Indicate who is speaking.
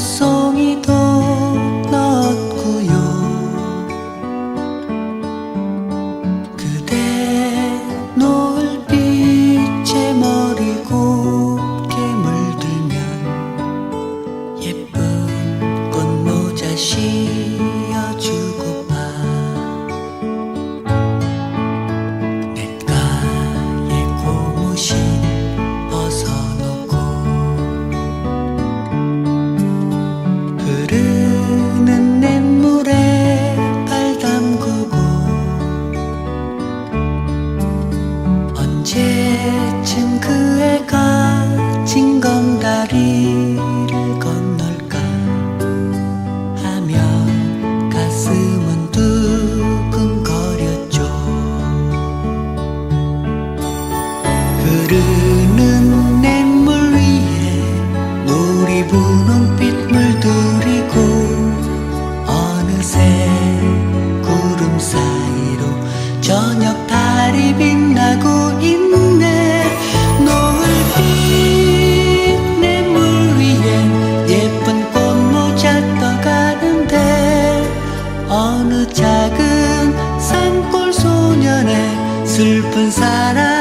Speaker 1: 낯송이 더 낫고요. 그대 노을빛에
Speaker 2: 머리 곱게
Speaker 1: 물들면 예쁜 꽃모자시 슬픈 사랑